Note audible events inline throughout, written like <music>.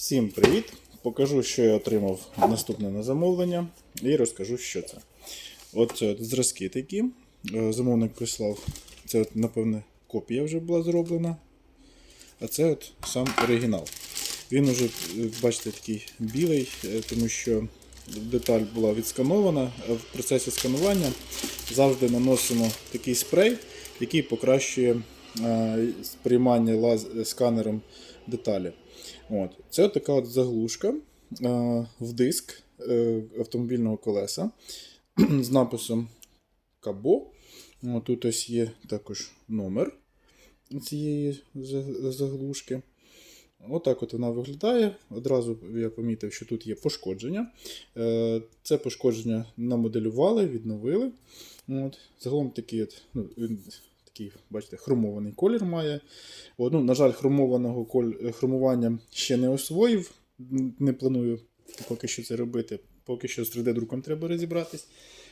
Всім привіт! Покажу, що я отримав наступне на замовлення, і розкажу, що це. От от зразки такі. Е, Замовник прислав. Це, от, напевне, копія вже була зроблена. А це от сам оригінал. Він уже, е, бачите, такий білий, е, тому що деталь була відсканована. В процесі сканування завжди наносимо такий спрей, який покращує е, сприймання лаз- сканером деталі. От. Це така от заглушка е, в диск е, автомобільного колеса <clears throat> з написом Кабо. Тут ось є також номер цієї заглушки. Отак от вона виглядає. Одразу я помітив, що тут є пошкодження. Е, Це пошкодження намоделювали, відновили. От. Загалом от, ну, такий, бачите, хромований колір має. От, ну, на жаль, хромованого коль... хромування ще не освоїв. Не планую поки що це робити. Поки що з 3D-друком треба розібратись.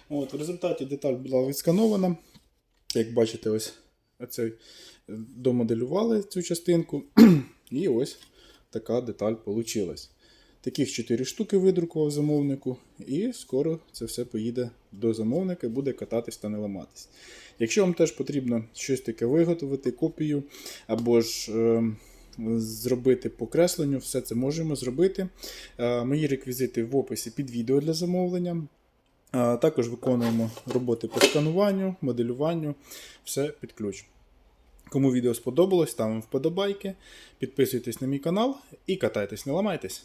От, в результаті деталь була відсканована. Як бачите, ось оцей, е, домоделювали цю частинку. <clears throat> І ось така деталь вийшла. Таких 4 штуки видрукував замовнику, і скоро це все поїде до замовника і буде кататись та не ламатись. Якщо вам теж потрібно щось таке виготовити, копію або ж е, зробити покресленню, все це можемо зробити. Е, мої реквізити в описі під відео для замовлення. Е, також виконуємо роботи по скануванню, моделюванню, все під ключ. Кому відео сподобалось, ставимо вподобайки, підписуйтесь на мій канал і катайтесь, не ламайтесь.